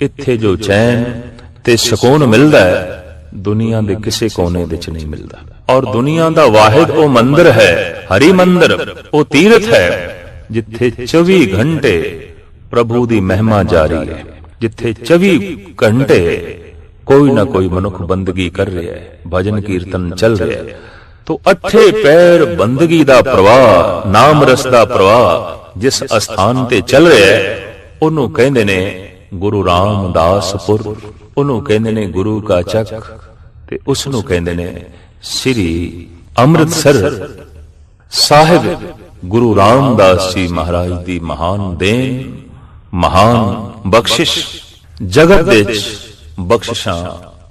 ਇੱਥੇ ਜੋ ਚੈਨ ਤੇ ਸਕੂਨ ਮਿਲਦਾ ਹੈ, ਦੁਨੀਆ ਦੇ ਕਿਸੇ ਕੋਨੇ ਵਿੱਚ ਨਹੀਂ ਮਿਲਦਾ। ਔਰ ਦੁਨੀਆ ਦਾ ਵਾਹਿਦ ਉਹ ਮੰਦਰ ਹੈ, ਹਰੀ ਮੰਦਰ, ਉਹ ਤੀਰਥ ਹੈ, ਜਿੱਥੇ 24 ਘੰਟੇ ਪ੍ਰਭੂ ਦੀ ਮਹਿਮਾ ਜਾਰੀ ਹੈ, ਜਿੱਥੇ 24 ਘੰਟੇ ਕੋਈ ਨਾ ਕੋਈ ਮਨੁੱਖ ਬੰਦਗੀ ਕਰ ਰਿਹਾ ਹੈ, ਭਜਨ ਕੀਰਤਨ ਚੱਲ ਰਿਹਾ ਹੈ। ਤੋ ਅੱਠੇ ਪੈਰ ਬੰਦਗੀ ਦਾ ਪ੍ਰਵਾਹ, ਨਾਮ ਰਸ ਦਾ ਪ੍ਰਵਾਹ ਜਿਸ ਅਸਥਾਨ ਤੇ ਚੱਲ ਰਿਹਾ ਹੈ, ਉਹਨੂੰ ਕਹਿੰਦੇ ਨੇ ਗੁਰੂ ਰਾਮਦਾਸਪੁਰ ਉਹਨੂੰ ਕਹਿੰਦੇ ਨੇ ਗੁਰੂ ਕਾ ਚੱਕ ਤੇ ਉਸ ਨੂੰ ਕਹਿੰਦੇ ਨੇ ਸ੍ਰੀ ਅੰਮ੍ਰਿਤਸਰ ਸਾਹਿਬ। ਗੁਰੂ ਰਾਮਦਾਸ ਜੀ ਮਹਾਰਾਜ ਦੀ ਮਹਾਨ ਦੇਣ। ਮਹਾਨ ਬਖਸ਼ਿਸ਼, ਜਗਤ ਦੇ ਵਿੱਚ ਬਖਸ਼ਿਸ਼ਾਂ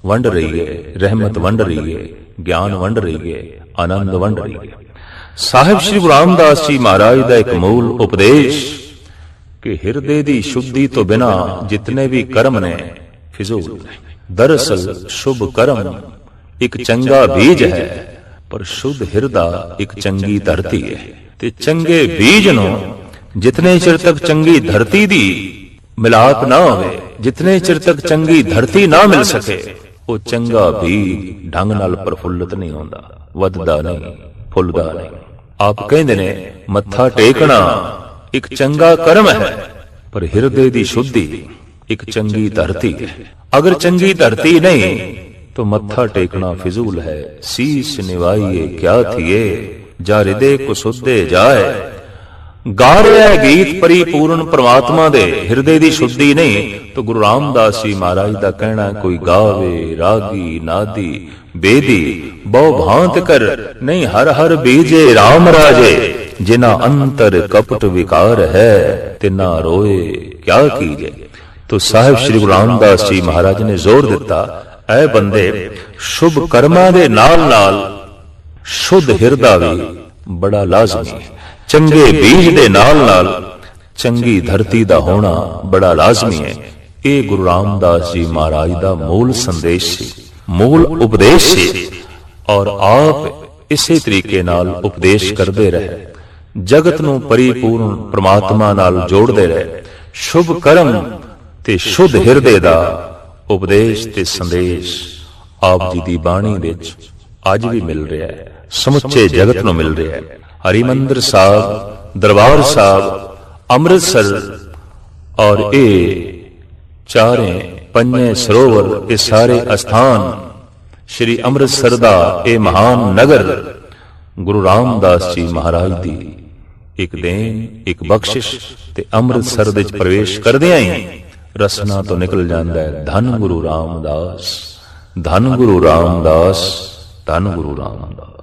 ਵੰਡ ਰਹੀ ਹੈ ਰਹਿਮਤ ਵੰਡ ਰਹੀ ਹੈ ਗਿਆਨ ਵੰਡ ਰਹੀ ਹੈ ਆਨੰਦ ਵੰਡ ਰਹੀ ਹੈ ਸਾਹਿਬ ਸ੍ਰੀ ਗੁਰੂ ਰਾਮਦਾਸ ਜੀ ਮਹਾਰਾਜ ਦਾ ਇੱਕ ਮੂਲ ਉਪਦੇਸ਼, ਕਿ ਹਿਰਦੇ ਦੀ ਸ਼ੁੱਧੀ ਤੋਂ ਬਿਨਾ ਜਿਤਨੇ ਵੀ ਕਰਮ ਨੇ, ਫਿਜ਼ੂਲ ਨੇ ਦਰਅਸਲ ਸ਼ੁਭ ਕਰਮ, ਇੱਕ ਚੰਗਾ ਬੀਜ ਹੈ, ਪਰ ਸ਼ੁੱਧ ਹਿਰਦਾ ਇੱਕ ਚੰਗੀ ਧਰਤੀ ਹੈ। ਤੇ ਚੰਗੇ ਬੀਜ ਨੂੰ ਜਿਤਨੇ ਚਿਰ ਤੱਕ ਚੰਗੀ ਧਰਤੀ ਦੀ ਮਿਲਾਪ ਨਾ ਹੋਵੇ, ਜਿਤਨੇ ਚਿਰ ਤੱਕ ਚੰਗੀ ਧਰਤੀ ਨਾ ਮਿਲ ਸਕੇ, ਉਹ ਚੰਗਾ ਵੀ ਢੰਗ ਨਾਲ ਪ੍ਰਫੁੱਲਤ ਨਹੀਂ ਹੁੰਦਾ, ਵੱਧਦਾ ਨਹੀਂ, ਫੁੱਲਦਾ ਨਹੀਂ। ਆਪ ਕਹਿੰਦੇ ਨੇ, ਮੱਥਾ ਟੇਕਣਾ ਇੱਕ ਚੰਗਾ ਕਰਮ ਹੈ, ਪਰ ਹਿਰਦੇ ਦੀ ਸ਼ੁੱਧੀ ਇੱਕ ਚੰਗੀ ਧਰਤੀ ਹੈ। ਅਗਰ ਚੰਗੀ ਧਰਤੀ ਨਹੀਂ, ਤਾਂ ਮੱਥਾ ਟੇਕਣਾ ਫਿਜ਼ੂਲ ਹੈ, ਸੀਸ ਨਿਵਾਈਏ, ਕਿਆ ਥੀਏ, ਜਾ ਹਿਰਦੇ ਕੋ ਸੁੱਧੇ ਜਾਏ। ਗਾ ਰਿਹਾ ਹੈ ਗੀਤ ਪਰਿਪੂਰਨ ਪ੍ਰਮਾਤਮਾ ਦੇ, ਹਿਰਦੇ ਦੀ ਸ਼ੁੱਧੀ ਨਹੀਂ, ਤਾਂ ਗੁਰੂ ਰਾਮਦਾਸ ਜੀ ਮਹਾਰਾਜ ਦਾ ਕਹਿਣਾ ਕੋਈ ਗਾਵੇ, ਰਾਗੀ, ਨਾਦੀ, ਬੇਦੀ, ਬਹੁ ਭਾਂਤ ਕਰ, ਨਹੀਂ ਹਰ ਹਰ ਬੀਜੇ RAM ਰਾਜੇ ਜਿਨਾ ਅੰਤਰ ਕਪਟ ਵਿਕਾਰ ਹੈ, ਤਿਨਾ ਰੋਏ, ਕਿਆ ਕੀਜੇ? ਤੋ ਸਾਹਿਬ ਸ੍ਰੀ ਗੁਰੂ ਰਾਮਦਾਸ ਜੀ ਮਹਾਰਾਜ ਨੇ ਜ਼ੋਰ ਦਿੱਤਾ, ਐ ਬੰਦੇ, ਸ਼ੁਭ ਕਰਮਾਂ ਦੇ ਨਾਲ ਨਾਲ, ਸ਼ੁੱਧ ਹਿਰਦਾ ਵੀ ਬੜਾ ਲਾਜ਼ਮੀ ਹੈ। ਚੰਗੇ ਬੀਜ ਦੇ ਨਾਲ ਨਾਲ ਚੰਗੀ ਧਰਤੀ ਦਾ ਹੋਣਾ ਬੜਾ ਲਾਜ਼ਮੀ ਹੈ। ਇਹ ਗੁਰੂ ਰਾਮਦਾਸ ਜੀ ਮਹਾਰਾਜ ਦਾ ਮੂਲ ਸੰਦੇਸ਼ ਸੀ। ਮੂਲ ਉਪਦੇਸ਼ ਸੀ। ਔਰ ਆਪ ਇਸੇ ਤਰੀਕੇ ਨਾਲ ਉਪਦੇਸ਼ ਕਰਦੇ ਰਹੇ। ਜਗਤ ਨੂੰ ਪਰਿਪੂਰਨ ਪ੍ਰਮਾਤਮਾ ਨਾਲ ਜੋੜਦੇ ਰਹੇ। ਸ਼ੁਭ ਕਰਮ ਤੇ ਸ਼ੁੱਧ ਹਿਰਦੇ ਦਾ ਉਪਦੇਸ਼ ਤੇ ਸੰਦੇਸ਼ ਆਪ ਜੀ ਦੀ ਬਾਣੀ ਵਿੱਚ ਅੱਜ ਵੀ ਮਿਲ ਰਿਹਾ ਹੈ। ਸਮੁੱਚੇ ਜਗਤ ਨੂੰ ਮਿਲ ਰਿਹਾ ਹੈ। ਹਰਿਮੰਦਰ ਸਾਹਿਬ, ਦਰਬਾਰ ਸਾਹਿਬ, ਅੰਮ੍ਰਿਤਸਰ ਔਰ ਇਹ ਚਾਰੇ ਪੰਜੇ ਸਰੋਵਰ, ਇਹ ਸਾਰੇ ਅਸਥਾਨ ਸ਼੍ਰੀ ਅੰਮ੍ਰਿਤਸਰ ਦਾ ਇਹ ਮਹਾਨ ਨਗਰ ਗੁਰੂ ਰਾਮਦਾਸ ਜੀ ਮਹਾਰਾਜ ਦੀ ਇੱਕ ਦੇਣ, ਇੱਕ ਬਖਸ਼ਿਸ਼ ਤੇ ਅੰਮ੍ਰਿਤਸਰ ਦੇ ਵਿੱਚ ਪ੍ਰਵੇਸ਼ ਕਰਦਿਆਂ ਹੀ ਰਸਨਾ ਤੋਂ ਨਿਕਲ ਜਾਂਦਾ ਹੈ, ਧੰਨ ਗੁਰੂ ਰਾਮਦਾਸ, ਧੰਨ ਗੁਰੂ ਰਾਮਦਾਸ, ਧੰਨ ਗੁਰੂ ਰਾਮਦਾਸ।